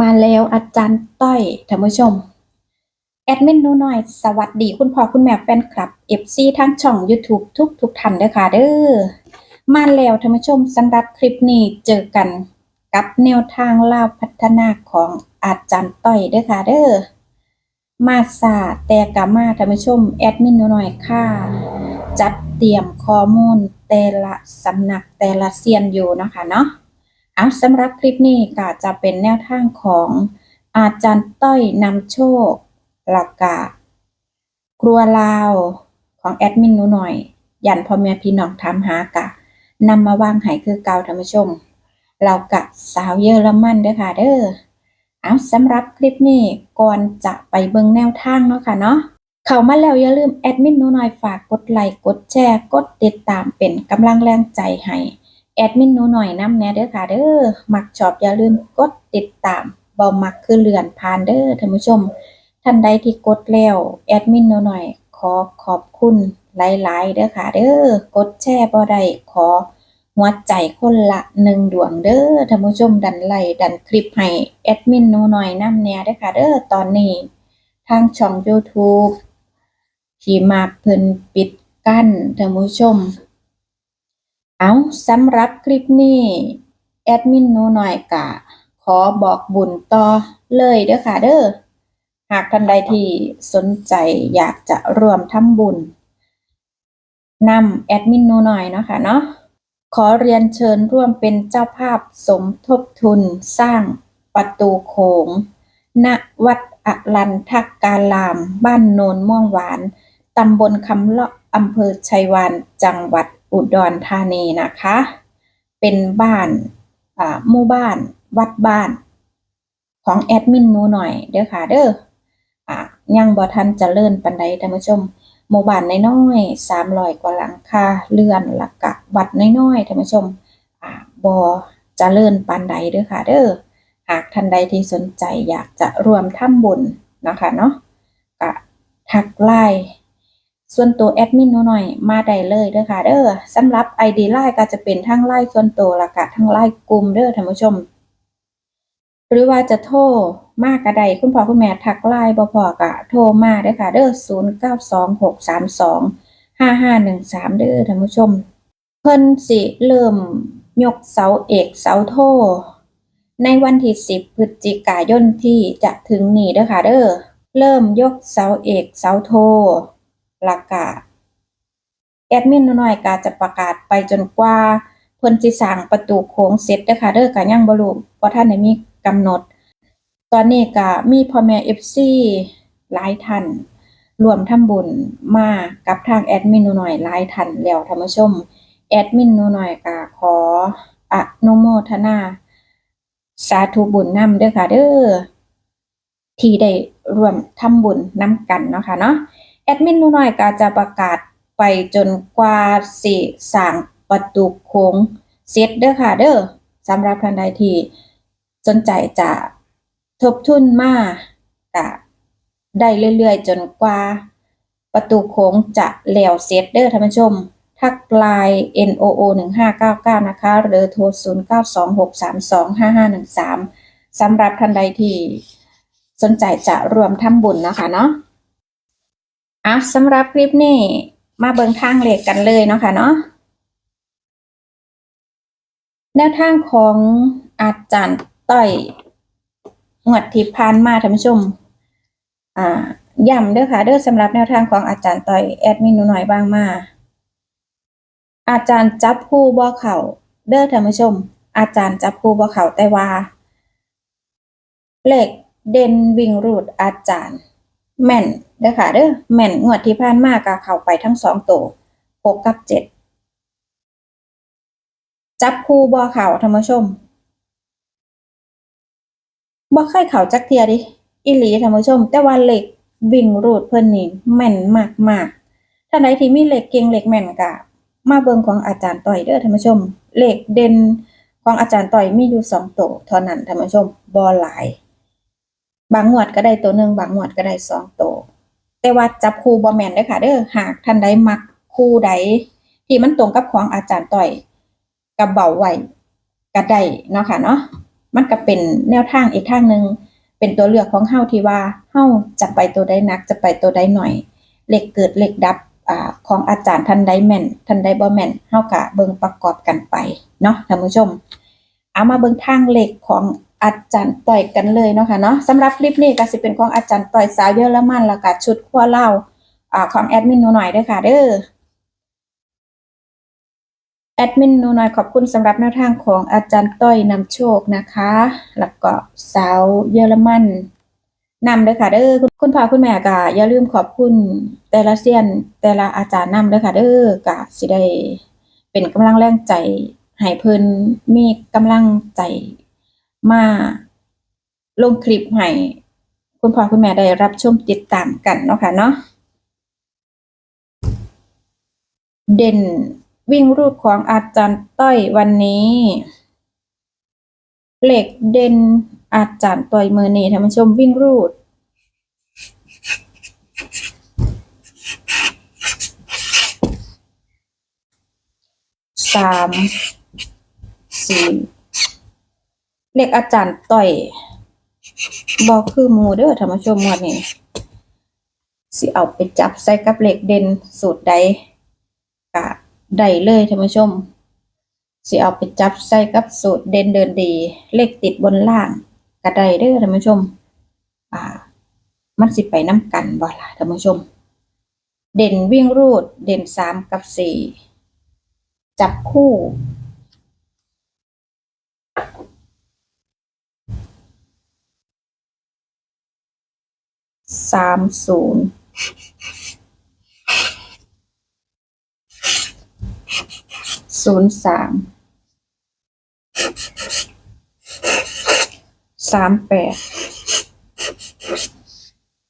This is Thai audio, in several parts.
มาแล้วอาจารย์ต้อยท่านผู้ชม แอดมินนูหน่อย สวัสดีคุณพ่อคุณแม่แฟนคลับ FC ทั้งช่อง YouTube ทุกทุกท่านเด้อค่ะเด้อมาแล้วท่านผู้ชมสำหรับคลิปนี้เจอกันกับแนวทางล่าวพัฒนาของอาจารย์ต้อยเด้อค่ะเด้อมาสาแต่กะมาท่านผู้ชม แอดมินนูหน่อยค่ะ จัดเตรียมข้อมูลแต่ละสำนักแต่ละเซียนอยู่นะคะเนาะ เอาสำหรับคลิปนี้ก็จะเป็นแนวทางของอาจารย์ต้อยนำโชคหลักกะครัวลาวของแอดมินหนูหน่อย ยันพ่อแม่พี่น้องถามหากะนำมาวางให้คือเกาท่านผู้ชมเรากะสาวเยอรมันเด้อค่ะเด้อเอาสำหรับคลิปนี้ก่อนจะไปเบิ่งแนวทางเนาะค่ะเนาะเข้ามาแล้วอย่าลืมแอดมินหนูหน่อยฝากกดไลค์กดแชร์กดติดตามเป็นกำลังแรงใจให้ แอดมินหนูหน่อยน้ำแน่เด้อค่ะเด้อมักชอบอย่าลืมกดติดตามบ่มักคือเลื่อนผ่านเด้อท่านผู้ชม ท่านใดที่กดแล้วแอดมินหนูหน่อย ขอขอบคุณหลายๆเด้อค่ะเด้อกดแชร์บ่ได้ขอหัวใจคนละหนึ่งดวงเด้อท่านผู้ชมดันไลค์ดันคลิปให้แอดมินหนูหน่อยน้ำแน่เด้อค่ะเด้อตอนนี้ทางช่อง YouTube ที่มากเพิ่นปิดกั้นท่านผู้ชม เอาสำหรับคลิปนี้ แอดมินหนูหน่อยกะ ขอบอกบุญต่อเลยเด้อค่ะเด้อหากท่านใดที่สนใจอยากจะร่วมทำบุญนำแอดมินหนูหน่อยเนาะค่ะเนาะขอเรียนเชิญร่วมเป็นเจ้าภาพสมทบทุนสร้างประตูโขงณวัดอรันทักการาม บ้านโนนม่วงหวาน ตำบลคำเลาะอำเภอชัยวาน จังหวัด อุดรธานีนะคะ เป็นบ้านอ่าหมู่บ้าน วัดบ้าน ของแอดมินนูหน่อยเด้อค่ะเด้ออ่ายังบ่ทันเจริญปานใดท่านผู้ชมหมู่บ้านน้อยๆ300กว่าหลังคาเรือนละกะวัดน้อยๆท่านผู้ชมอ่าบ่เจริญปานใดเด้อค่ะเด้อหากท่านใดที่สนใจอยากจะรวมทำบุญนะคะเนาะก็ทักไลน์ ส่วนตัวแอดมินหนูหน่อยมาได้เลยเด้อค่ะเด้อสำหรับ ID ไลน์ก็จะเป็นทั้งไลน์ส่วนตัวละก็ทั้งไลน์กลุ่มเด้อท่านผู้ชม หรือว่าจะโทรมากกระไดคุณพ่อคุณแม่ทักไลน์บ่พอกะโทรมาเด้อค่ะเด้อ0926325513เด้อท่านผู้ชม เพิ่นสิเริ่มยกเสาเอกเสาโทในวันที่10พฤศจิกายนที่จะถึงนี้เด้อค่ะเด้อเริ่มยกเสาเอกเสาโท ลักกะแอดมินน้อยๆก็จะประกาศไปจนกว่าเพิ่นสิสร้างประตูโค้งเสร็จเด้อค่ะเด้อก็ยังบ่รู้เพราะท่านได้มีกำหนด ตอนนี้ก็มีพ่อแม่ FC หลายท่านรวมทำบุญมากับทางแอดมินน้อยหลายท่านแล้วท่านผู้ชม แอดมินน้อยก็ขออนุโมทนา สาธุบุญนำเด้อค่ะเด้อที่ได้ร่วมทำบุญนำกันเนาะค่ะเนาะ แอดมินหนูน้อยก็จะประกาศไปจนกว่าสิสร้างประตูโค้งเสร็จเด้อค่ะเด้อสำหรับท่านใดที่สนใจจะทบทุนมาก็ได้เรื่อยๆ จนกว่า ประตูโค้งจะแล้วเสร็จเด้อท่านผู้ชม ทักไลน์ NOO 1599 นะคะ หรือโทร 0926325513สำหรับท่านใดที่สนใจจะรวมทำบุญนะคะเนาะ อะสำหรับคลิปนี้มาเบิ่งทางเลขกันเลยเนาะค่ะเนาะแนวทางของอาจารย์ต้อยงวดที่ผ่านมาท่านผู้ชม อ่าย้ำเด้อค่ะเด้อสำหรับแนวทางของอาจารย์ต้อยแอดมินหนูหน่อยบ้างมา อาจารย์จับคู่บ่เข่าเด้อท่านผู้ชม อาจารย์จับคู่บ่เข่าแต่ว่าเลขเด่นวิ่งรูดอาจารย์ แม่นเด้อค่ะเด้อแม่นงวดที่ผ่านมาก็เข้าไปทั้งสองตัวหกกับเจ็ดจับคู่บ่เข่าท่านผู้ชมบ่เคยเข้าจักเทียดิอีหลีท่านผู้ชม แต่ว่าเหลขวิ่งรูดเพิ่นนี่แม่นมากๆท่านใดที่มีเหลขเก่งเหลขแม่นก็มาเบิงของอาจารย์ต่อยเด้อท่านผู้ชมเหลขเด่นของอาจารย์ต่อยมีอยู่สองตัวเท่านั้นท่านผู้ชมบ่หลาย บางงวดก็ได้ตัวหนึ่งบางงวดก็ได้สองตัวแต่ว่าจับคู่บ่แมนเด้อค่ะเด้อหากท่านใดมักคู่ใด ที่มันตรงกับของอาจารย์ต่อยกับเบาไหวก็ได้เนาะค่ะเนาะมันก็เป็นแนวทางอีกทางหนึ่งเป็นตัวเลือกของเฮาที่ว่าเฮาจะไปตัวใดนักจะไปตัวใดหน่อยเลขเกิดเลขดับอ่าของอาจารย์ท่านใดแม่นท่านใดบ่แมนเฮากะเบิงประกอบกันไปเนาะท่านผู้ชม เอามาเบิงทางเลขของ อาจารย์ต่อยกันเลยเนาะค่ะเนาะสำหรับคลิปนี้ก็สิเป็นของอาจารย์ต่อยสาวเยอรมันแล้วก็ชุดขั้วเหล้าอ่าของแอดมินหนูหน่อยด้อค่ะเด้อแอดมินหนูหน่อยขอบคุณสำหรับแนวทางของอาจารย์ต้อยนำโชคนะคะ แล้วก็สาวเยอรมันนำเด้อค่ะเด้อคุณพ่อคุณแม่ก็อย่าลืมขอบคุณแต่ละเซียนแต่ละอาจารย์นำเด้อค่ะเด้อก็สิได้เป็นกำลังแรงใจให้เพิ่นมีกำลังใจ มาลงคลิปให้คุณพ่อคุณแม่ได้รับชมติดตามกันเนาะค่ะเนาะเด่นวิ่งรูดของอาจารย์ต้อยวันนี้เหล็กเด่นอาจารย์ต้อยมือนี้ท่านผู้ชมวิ่งรูดสามสี่ เลขอาจารย์ต่อยบอกคือมูเด้อธรรมชมมวดนี้สิเอาไปจับใส่กับเลขเด่นสูตรใดกะได้เลยธรรมชมสิเอาไปจับใส่กับสูตรเด่นเดินดี เลขติดบนล่างกะได้เด้อธรรมชม อ่า มันสิไปน้ำกันบ่ล่ะธรรมชม เด่นวิ่งรูดเด่นสามกับสี่จับคู่ สามศูนย์ศูนย์สามสามแปด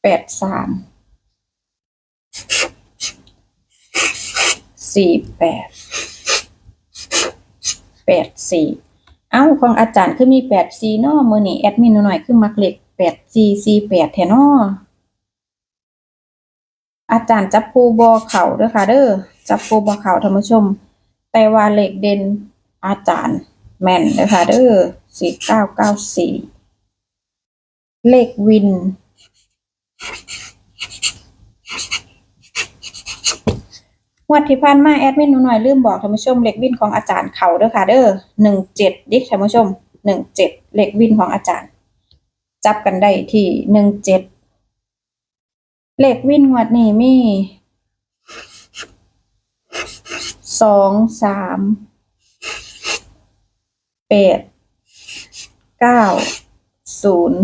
แปดสามสี่แปดแปดสี่เอ้าของอาจารย์คือมีแปดสี่นอมือนี่แอดมินหน่อยคือมักเล็กแปดสี่สี่แปดแทนอ อาจารย์จับปูบอเข่าเด้อค่ะเด้อจับปูบอเข่าท่านผู้ชม แต่ว่าเลขเด่นอาจารย์แม่นเด้อค่ะเด้อสี่เก้าเก้าสี่เลขวิน งวดที่ผ่านมาแอดมินหนูหน่อยลืมบอกท่านผู้ชมเลขวินของอาจารย์เขาเด้อค่ะเด้อหนึ่งเจ็ดดิท่านผู้ชมหนึ่งเจ็ดเลขวินของอาจารย์ จับกันได้ที่หนึ่งเจ็ด เลขวินงวดนี้มีสองสามแปดเก้าศูนย์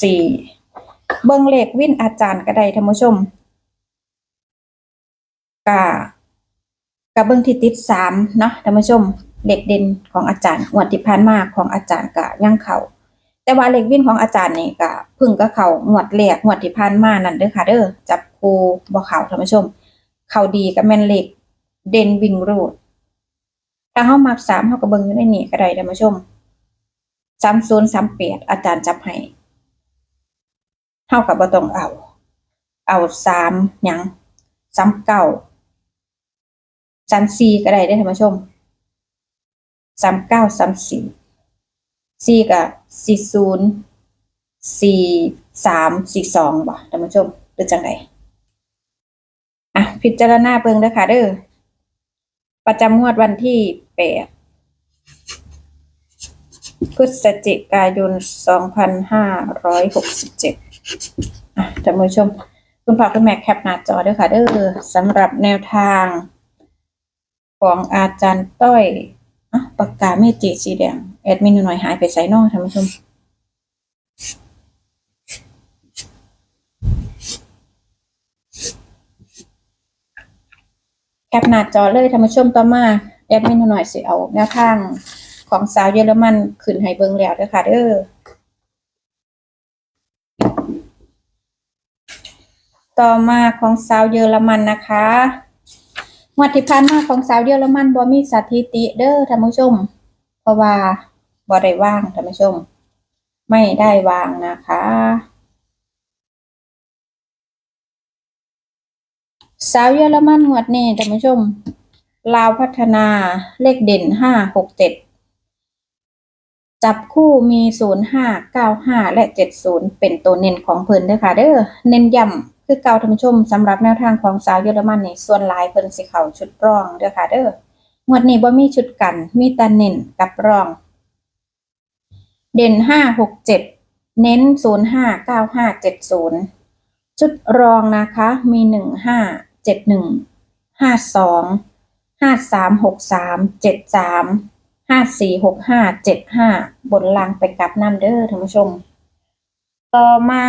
สี่เบิ่งเลขวินอาจารย์ก็ได้ท่านผู้ชมกะกะเบิ่งที่ติดสามเนาะท่านผู้ชมเลขเด่นของอาจารย์งวดที่ผ่านมาของอาจารย์กะยังเข่า แต่ว่าเลขวินของอาจารย์นี่ก็พึ่งก็เขางวดแรกงวดที่ผ่านมานั่นเด้อค่ะเด้อจับคูบ่เขาท่านผู้ชม เขาดีก็แม่นเลขเด่นวิ่งรูดถ้าเฮามักสามเฮาก็เบิ่งอยู่ในนี้ก็ได้ท่านผู้ชม30 38อาจารย์จับให้เฮาก็บ่ต้องเอา เอา3หยัง39 34ก็ได้เด้อท่านผู้ชม39 34สี่กับ สี่ศูนย์สี่สามสี่สองบ่ท่านผู้ชมหรือจังไดอะพิจารณาเบิ่งเด้อค่ะเด้อประจำงวดวันที่แปดพฤศจิกายนสองพันห้าร้อยหกสิบเจ็ดอะท่านผู้ชม คุณพ่อคุณแม่แคปหน้าจอเด้อค่ะเด้อสำหรับแนวทาง ของอาจารย์ต้อยอะปากกาเมจิสีแดงแอดมินหน่อยหายไปไซนอกท่านผู้ชมแคปหน้าจอเลยท่านผู้ชมต่อมาแอดมินหน่อยสิเอาแนวทางของสาวเยอรมันขึ้นให้เบิ่งแล้วเด้อค่ะเด้อต่อมาของสาวเยอรมันนะคะงวดที่ผ่านมาของสาวเยอรมันบ่มีสถิติเด้อท่านผู้ชม ราะว่าบ่ได้ว่างท่านผู้ชม ไม่ได้วางนะคะสาวเยอรมันงวดนี้ท่านผู้ชม ลาวพัฒนาเลขเด่นห้าหกเจ็ดจับคู่มี05 95และ70เป็นตัวเน้นของเพิ่นเด้อค่ะเด้อเน้นย้ำคือเก่าท่านผู้ชมสำหรับแนวทางของสาวเยอรมันนี่ส่วนลายเพิ่นสิเข้าชุดรองเด้อค่ะเด้อ งวดนี้บ่มีชุดกัน มีต่เน่นกับรอง เด่นห้าหกเจ็ดเน้นศูนย์ห้าเก้าห้าเจ็ดศูนย์ชุดรองนะคะมีหนึ่งห้าเจ็ดหนึ่งห้าสองห้าสามหกสามเจ็ดสามห้าสี่หกห้าเจ็ดห้าบนลางไปกับน้ำเด้อท่านผู้ชม ต่อมา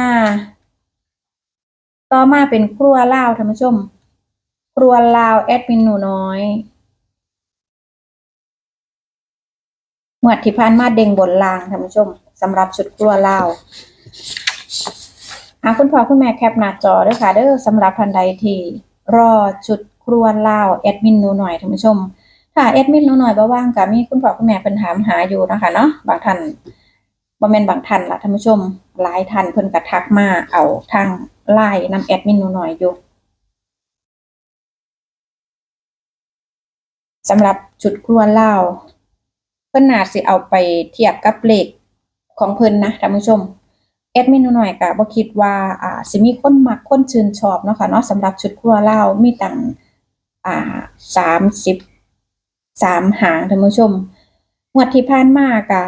ต่อมาเป็นครัวลาวท่านผู้ชม ครัวลาวแอดมินหนูน้อย หมวดที่ผ่านมาเด้งบนลางท่านผู้ชมสำหรับชุดครัวลาวอะคุณพ่อคุณแม่แคปหน้าจอด้วยค่ะเด้อสำหรับทันใดที่รอชุดครัวลาวแอดมินหนูหน่อยท่านผู้ชมค่ะแอดมินหนูหน่อยบ่ว่างก็มีคุณพ่อคุณแม่เพิ่นถามหาอยู่นะคะเนาะบางท่านบ่แม่นบางท่านล่ะท่านผู้ชมหลายท่านเพิ่นก็ทักมาเอาทางไลน์นำแอดมินหนูหน่อยอยู่สำหรับชุดครัวเลา เพิ่นน่าสิเอาไปเทียบกับเลขของเพิ่นนะท่านผู้ชมแอดมินหน่อยก็บ่คิดว่าอ่าสิมีคนมักคนชื่นชอบเนาะค่ะเนาะสำหรับชุดครัวลามีตั้งอ่า30สามหางท่านผู้ชมงวดที่ผ่านมากะ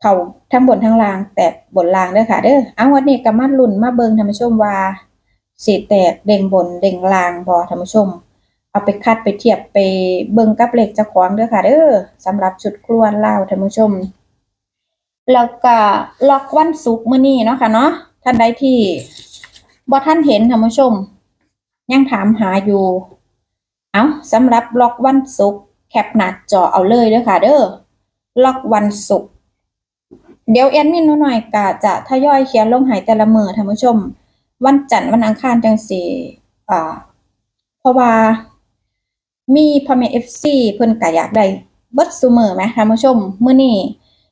เขาทั้งบนทั้งล่างแตกบนล่างเด้อค่ะเด้อเอางวันนี้ก็มาลุ้นมาเบิ่งท่านผู้ชมว่าสิแตกเด้งบนเด้งล่างบ่ท่านผู้ชม เอาไปคัดไปเทียบไปเบิ่งกับเลขเจ้าของเด้อค่ะเด้อสำหรับชุดครวนลาท่านผู้ชม แล้วก็ล็อกวันศุกร์มื้อนี้เนาะค่ะเนาะท่านใดที่บ่ท่านเห็นท่านผู้ชม ยังถามหาอยู่ เอาสำหรับล็อกวันศุกร์แคปหน้าจอเอาเลยเด้อค่ะเด้อล็อกวันศุกร์เดี๋ยวแอดมินหน่อยก็จะทยอยเขียนลงหายแต่ละมือท่านผู้ชม วันจันทร์วันอังคารจังสิอ่าเพราะว่า มีพ่อแม่ FC เพิ่นก็อยากได้เบิดซุมื้อแหมท่านผู้ชมมื้อนี้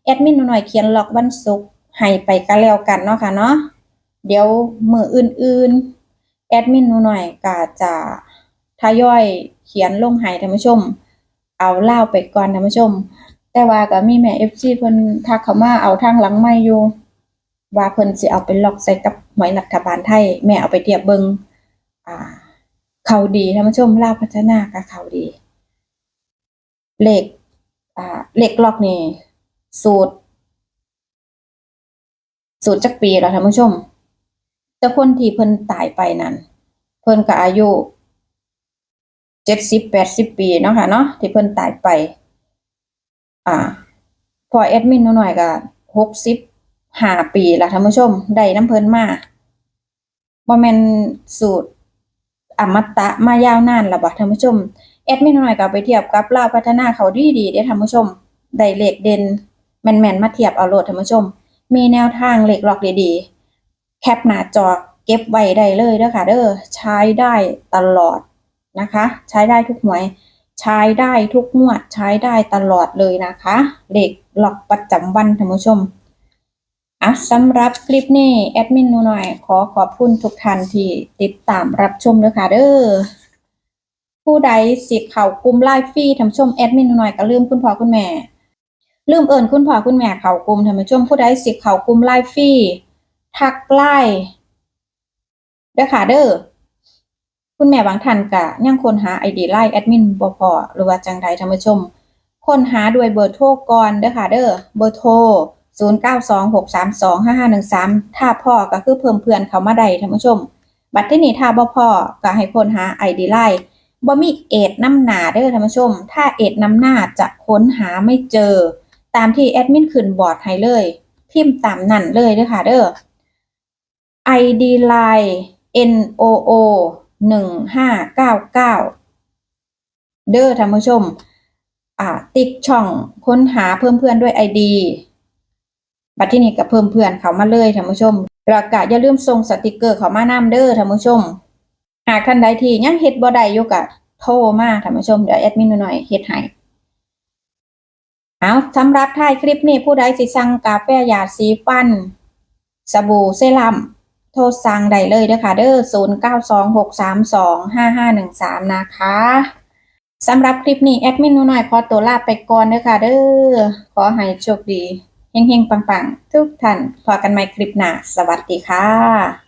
แอดมินหน่อยเขียนล็อกวันศุกร์ให้ไปก็แล้วกันเนาะค่ะเนาะเดี๋ยวมืออื่นๆ แอดมินหน่อยก็จะทยอยเขียนลงให้ท่านผู้ชม เอาเล่าไปก่อนท่านผู้ชม แต่ว่าก็มีแม่ FC เพิ่นทักเข้ามาเอาทางหลังไม้อยู่ว่าเพิ่นสิเอาไปล็อกใส่กับหวยรัฐบาลไทย แม่เอาไปเทียบเบิงอ่า เขาดีท่านผู้ชมลาพัฒนากับเขาดี เหลขอ่าเลขล็อกนี่ สูตร สูตรจักปีแล้วท่านผู้ชม แต่คนที่เพิ่นตายไปนั้น เพิ่นก็อายุเจ็ดสิบแปดสิบปีเนาะค่ะเนาะที่เพิ่นตายไป อ่า พอแอดมินหน่อยก็หกสิบห้าปีละท่านผู้ชม ได้น้ำเพิ่นมาบ่แมนสูตร อมตะมายาวนานละบ่ท่านผู้ชมแอดมินหน่อยก็ไปเทียบกับลาวพัฒนาเขาดีดีๆเด้ท่านผู้ชมได้เหลขเด่นแม่นๆมาเทียบเอาโลดท่านผู้ชม มีแนวทางเหลขหลอกดีๆ แคปหน้าจอเก็บไว้ได้เลยเด้อค่ะเด้อใช้ได้ตลอดนะคะ ใช้ได้ทุกหวย ใช้ได้ทุกงวด ใช้ได้ตลอดเลยนะคะเหลขหลอกประจำวันท่านผู้ชม อะสำหรับคลิปนี้แอดมินหนูหน่อยขอขอบคุณทุกท่านที่ติดตามรับชมด้วยค่ะเด้อผู้ใดสิเข้ากลุ่มไลฟ์ฟรีท่านผู้ชมแอดมินหนูหน่อยก็ลืมคุณพ่อคุณแม่ ลืมเอิญคุณพ่อคุณแม่เข้ากลุ่มท่าชมผู้ใดสิเข้ากลุ่มไลฟ์ฟรีทักไลน์ด้อค่ะเด้อคุณแม่บางท่านก็ยังคนหา ID ไลน์แอดมินบ่พอหรือว่าจังใดท่าชม คนหาด้วยเบอร์โทรก่อนเด้อค่ะเด้อเบอร์โทร 0926325513ถ้าพ่อก็คือเพิ่มเพื่อนเขามาได้ท่านผู้ชม บัดที่นี้ถ้าบ่พ่อก็ให้ค้นหา ID ไลน์บ่มีเอ็ดน้ำหนาเด้อท่านผู้ชม ถ้าเอ็ดน้ำหน้าจะค้นหาไม่เจอ ตามที่แอดมินขึ้นบอร์ดให้เลย พิมพ์ตามนั่นเลยเด้อค่ะเด้อ ID line N O O หนึ่งห้าเด้อท่านผู้ชม อ่า ติ๊กช่องค้นหาเพิ่มเพื่อนด้วยไอดี บัดที่นี่ก็เพิ่มเพื่อนเขามาเลยท่านผู้ชมแล้วก็อย่าลืมส่งสติกเกอร์เขามานำเด้อท่านผู้ชม หากท่านใดที่ยังเฮ็ดบ่ได้อยู่ก็โทรมาท่านผู้ชมเดี๋ยวแอดมินหน่อยเฮ็ดให้เอาสำหรับท้ายคลิปนี้ผู้ใดสิสั่งกาแฟหยาดสีฟัน สบู่เซรั่มโทรสั่งได้เลยเด้อค่ะเด้อ0926325513 นะคะสำหรับคลิปนี้แอดมินหนูหน่อยขอตัวลาไปก่อนเด้อค่ะเด้อขอให้โชคดี เฮงๆ ปังๆ ทุกท่านพอกันใหม่คลิปหน้า สวัสดีค่ะ